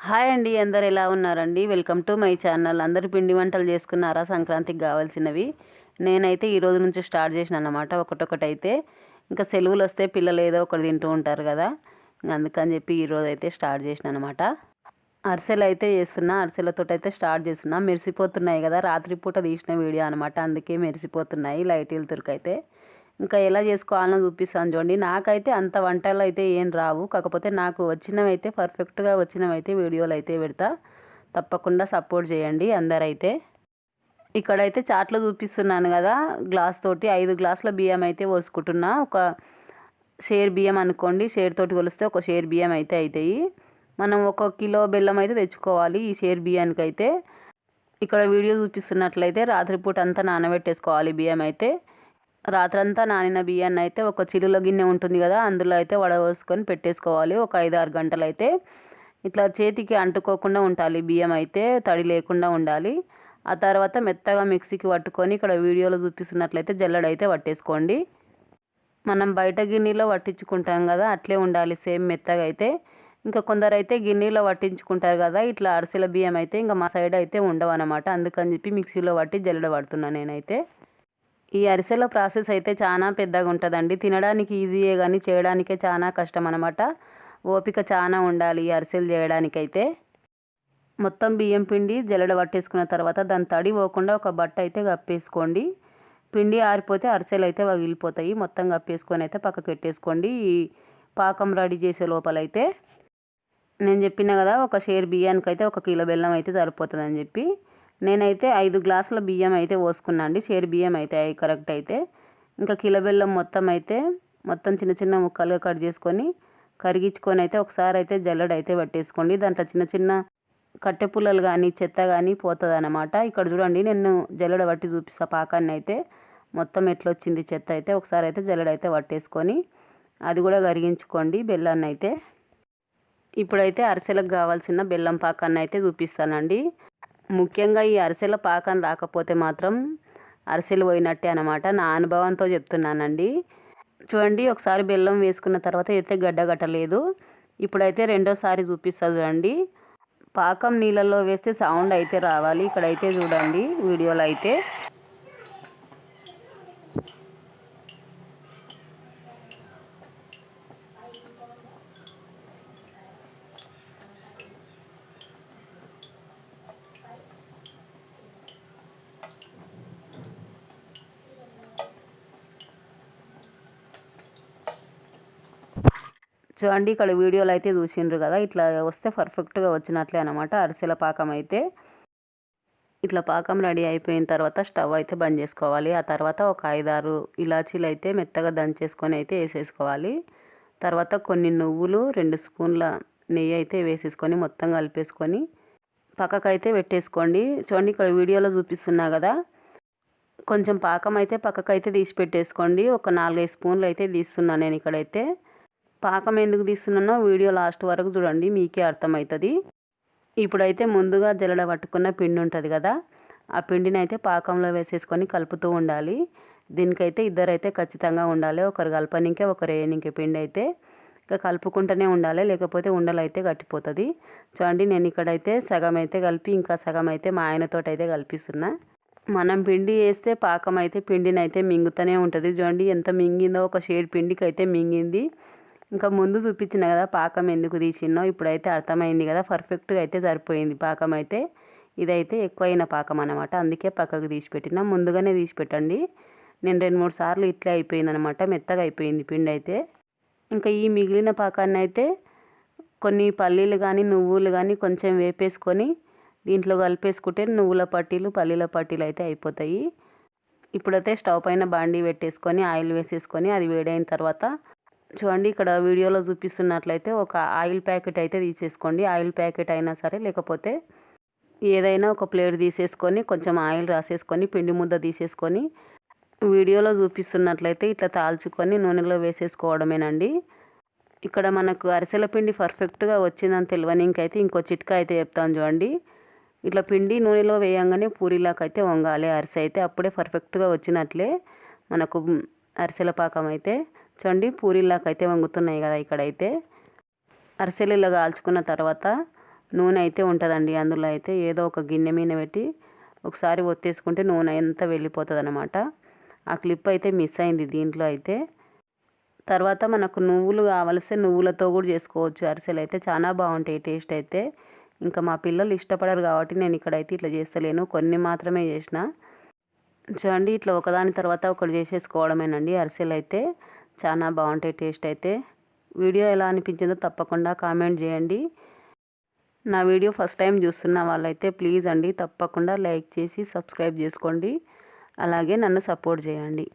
Hi అండి అందరు ఎలా ఉన్నారండి? Welcome to my channel. అందరు పిండి వంటలు చేసుకున్నారా? సంక్రాంతికి కావాల్సినవి. నేనైతే ఈ రోజు నుంచి స్టార్ట్ చేసిన అనమాట ఒకటొకటి అయితే ఇంకా సెలవులు వస్తే పిల్లలు ఏదో ఒకటి తింటూ ఉంటారు కదా. అందుకని చెప్పి ఈరోజు అయితే స్టార్ట్ చేసిన అనమాట అరిసెలు అయితే చేస్తున్నా. అరిసెలతో అయితే స్టార్ట్ చేస్తున్నా. మెరిసిపోతున్నాయి కదా. రాత్రిపూట తీసిన వీడియో అనమాట. అందుకే మెరిసిపోతున్నాయి. లైట్ వెళ్తురుకైతే ఇంకా ఎలా చేసుకోవాలని చూపిస్తాను చూడండి. నాకైతే అంత వంటలు అయితే ఏం రావు. కాకపోతే నాకు వచ్చినవి అయితే పర్ఫెక్ట్గా వచ్చినవి అయితే వీడియోలు అయితే పెడతా. తప్పకుండా సపోర్ట్ చేయండి అందరైతే. ఇక్కడైతే చాట్లో చూపిస్తున్నాను కదా గ్లాస్ తోటి ఐదు గ్లాసుల బియ్యం అయితే పోసుకుంటున్నా. ఒక షేర్ బియ్యం అనుకోండి షేర్ తోటి కొలిస్తే ఒక షేర్ బియ్యం అయితే అవుతాయి మనం ఒక కిలో బెల్లం అయితే తెచ్చుకోవాలి ఈ షేర్ బియ్యానికి అయితే ఇక్కడ వీడియో చూపిస్తున్నట్లయితే రాత్రిపూట అంతా నానబెట్టేసుకోవాలి బియ్యం అయితే. రాత్రంతా నానిన బియ్యాన్ని అయితే ఒక చిరుల గిన్నె ఉంటుంది కదా అందులో అయితే వడవోసుకొని పెట్టేసుకోవాలి. ఒక ఐదు ఆరు గంటలు అయితే ఇట్లా చేతికి అంటుకోకుండా ఉండాలి. బియ్యం అయితే తడి లేకుండా ఉండాలి. ఆ తర్వాత మెత్తగా మిక్సీకి పట్టుకొని ఇక్కడ వీడియోలో చూపిస్తున్నట్లయితే జల్లడైతే పట్టేసుకోండి. మనం బయట గిన్నెలో పట్టించుకుంటాం కదా అట్లే ఉండాలి సేమ్ మెత్తగా అయితే. ఇంకా కొందరు అయితే గిన్నెలో పట్టించుకుంటారు కదా ఇట్లా అరిసెల బియ్యం అయితే ఇంకా మా సైడ్ అయితే ఉండవు అనమాట అందుకని చెప్పి మిక్సీలో పట్టి జల్లడ పడుతున్నాను నేనైతే. ఈ అరిసెల ప్రాసెస్ అయితే చాలా పెద్దగా ఉంటుందండి తినడానికి ఈజీయే కానీ చేయడానికే చాలా కష్టం అనమాట ఓపిక చాలా ఉండాలి ఈ అరిసెలు చేయడానికైతే. మొత్తం బియ్యం పిండి జల్లెడ పట్టేసుకున్న తర్వాత దాని తడి పోకుండా ఒక బట్ట అయితే కప్పేసుకోండి. పిండి ఆరిపోతే అరిసెలు అయితే పగిలిపోతాయి మొత్తం కప్పేసుకొని అయితే పక్కకు పెట్టేసుకోండి. ఈ పాకం రెడీ చేసే లోపలైతే. నేను చెప్పిన కదా ఒక షేర్ బియ్యానికి అయితే ఒక కిలో బెల్లం అయితే సరిపోతుందని చెప్పి. నేనైతే ఐదు గ్లాసుల బియ్యం అయితే పోసుకున్నా అండి. చేరు బియ్యం అయితే కరెక్ట్ అయితే. ఇంకా కిలో బెల్లం మొత్తం అయితే మొత్తం చిన్న చిన్న ముక్కలుగా కట్ చేసుకొని కరిగించుకొని అయితే ఒకసారి అయితే జల్లెడ అయితే పట్టేసుకోండి. దాంట్లో చిన్న చిన్న కట్టె పుల్లలు కానీ చెత్త కానీ పోతుంది అనమాట ఇక్కడ చూడండి నేను జల్లెడ పట్టి చూపిస్తా పాకాన్ని అయితే. మొత్తం ఎట్లా వచ్చింది చెత్త అయితే ఒకసారి అయితే జల్లెడ అయితే పట్టేసుకొని అది కూడా కరిగించుకోండి బెల్లాన్ని అయితే. ఇప్పుడైతే అరిసెలకు కావాల్సిన బెల్లం పాకాన్ని అయితే చూపిస్తానండి. ముఖ్యంగా ఈ అరిసెల పాకం రాకపోతే మాత్రం అరిసెలు పోయినట్టే అనమాట నా అనుభవంతో చెప్తున్నానండి. చూడండి ఒకసారి బెల్లం వేసుకున్న తర్వాత అయితే గడ్డ గట్టలేదు ఇప్పుడైతే రెండోసారి చూపిస్తా చూడండి. పాకం నీళ్ళల్లో వేస్తే సౌండ్ అయితే రావాలి. ఇక్కడైతే చూడండి వీడియోలో అయితే. చూడండి ఇక్కడ వీడియోలో అయితే చూసిండ్రు కదా. ఇట్లా వస్తే పర్ఫెక్ట్గా వచ్చినట్లే అనమాట అరిసెల పాకం అయితే. ఇట్లా పాకం రెడీ అయిపోయిన తర్వాత స్టవ్ అయితే బంద్ చేసుకోవాలి. ఆ తర్వాత ఒక ఐదారు ఇలాచీలు అయితే మెత్తగా దంచేసుకొని అయితే వేసేసుకోవాలి. తర్వాత కొన్ని నువ్వులు రెండు స్పూన్ల నెయ్యి అయితే వేసేసుకొని మొత్తం కలిపేసుకొని పక్కకైతే పెట్టేసుకోండి. చూడండి ఇక్కడ వీడియోలో చూపిస్తున్నా కదా. కొంచెం పాకం అయితే పక్కకైతే తీసి పెట్టేసుకోండి. ఒక నాలుగైదు స్పూన్లు అయితే తీస్తున్నాను నేను ఇక్కడైతే. పాకం ఎందుకు తీస్తున్నానో వీడియో లాస్ట్ వరకు చూడండి మీకే అర్థమవుతుంది. ఇప్పుడైతే ముందుగా జల్లడ పట్టుకున్న పిండి ఉంటుంది కదా ఆ పిండిని అయితే పాకంలో వేసేసుకొని కలుపుతూ ఉండాలి. దీనికైతే ఇద్దరైతే ఖచ్చితంగా ఉండాలి. ఒకరు కలపనికే ఒకరు వేయనికే పిండి అయితే ఇక కలుపుకుంటూనే ఉండాలి. లేకపోతే ఉండలు అయితే గట్టిపోతుంది. చూడండి నేను ఇక్కడైతే సగం అయితే కలిపి ఇంకా సగం అయితే మా ఆయనతో అయితే కల్పిస్తున్నా. మనం పిండి వేస్తే పాకం అయితే పిండిని అయితే మింగుతూనే ఉంటుంది. చూడండి ఎంత మింగిందో ఒక షేడ్ పిండికి అయితే మింగింది. ఇంకా ముందు చూపించిన కదా పాకం ఎందుకు తీసినో ఇప్పుడైతే అర్థమైంది కదా పర్ఫెక్ట్గా అయితే సరిపోయింది పాకం అయితే. ఇదైతే ఎక్కువైన పాకం అనమాట అందుకే పక్కకు తీసి పెట్టిన. ముందుగానే తీసి పెట్టండి. నేను రెండు మూడు సార్లు ఇట్లే అయిపోయింది అనమాట మెత్తగా అయిపోయింది పిండి అయితే. ఇంకా ఈ మిగిలిన పాకాన్ని అయితే కొన్ని పల్లీలు కానీ నువ్వులు కానీ కొంచెం వేపేసుకొని దీంట్లో కలిపేసుకుంటే నువ్వుల పట్టీలు పల్లీల పట్టీలు అయితే అయిపోతాయి. ఇప్పుడైతే స్టవ్ పైన బాండీ పెట్టేసుకొని ఆయిల్ వేసేసుకొని అది వేడైన తర్వాత చూడండి ఇక్కడ వీడియోలో చూపిస్తున్నట్లయితే ఒక ఆయిల్ ప్యాకెట్ అయితే తీసేసుకోండి. ఆయిల్ ప్యాకెట్ అయినా సరే లేకపోతే ఏదైనా ఒక ప్లేట్ తీసేసుకొని కొంచెం ఆయిల్ రాసేసుకొని పిండి ముద్ద తీసేసుకొని వీడియోలో చూపిస్తున్నట్లయితే ఇట్లా తాల్చుకొని నూనెలో వేసేసుకోవడమేనండి. ఇక్కడ మనకు అరిసెల పిండి పర్ఫెక్ట్గా వచ్చిందని తెలియని ఇంకైతే ఇంకో చిట్కా అయితే చెప్తాను చూడండి. ఇట్లా పిండి నూనెలో వేయంగానే పూరిలాకైతే వంగాలి. అరిసె అయితే అప్పుడే పర్ఫెక్ట్గా వచ్చినట్లే మనకు అరిసెల పాకం అయితే. చూడండి పూరీలాగా అయితే వంగుతున్నాయి కదా ఇక్కడైతే. అరిసెలు ఇలా కాల్చుకున్న తర్వాత నూనె అయితే ఉంటుందండి. అందులో అయితే ఏదో ఒక గిన్నె మీద పెట్టి ఒకసారి ఒత్తేసుకుంటే నూనె అంతా వెళ్ళిపోతుంది అనమాట ఆ క్లిప్ అయితే మిస్ అయింది దీంట్లో అయితే. తర్వాత మనకు నువ్వులు కావలిస్తే నువ్వులతో కూడా చేసుకోవచ్చు. అరిసెలు అయితే చాలా బాగుంటాయి టేస్ట్ అయితే. ఇంకా మా పిల్లలు ఇష్టపడరు కాబట్టి నేను ఇక్కడైతే ఇట్లా చేస్తలేను. కొన్ని మాత్రమే చేసిన. చూడండి ఇట్లా ఒకదాని తర్వాత ఒకటి చేసేసుకోవడమేనండి అరిసెలు అయితే. చాలా బాగుంటాయి టేస్ట్ అయితే. వీడియో ఎలా అనిపించిందో తప్పకుండా కామెంట్ చేయండి. నా వీడియో ఫస్ట్ టైం చూస్తున్న వాళ్ళైతే ప్లీజ్ అండి తప్పకుండా లైక్ చేసి సబ్స్క్రైబ్ చేసుకోండి. అలాగే నన్ను సపోర్ట్ చేయండి.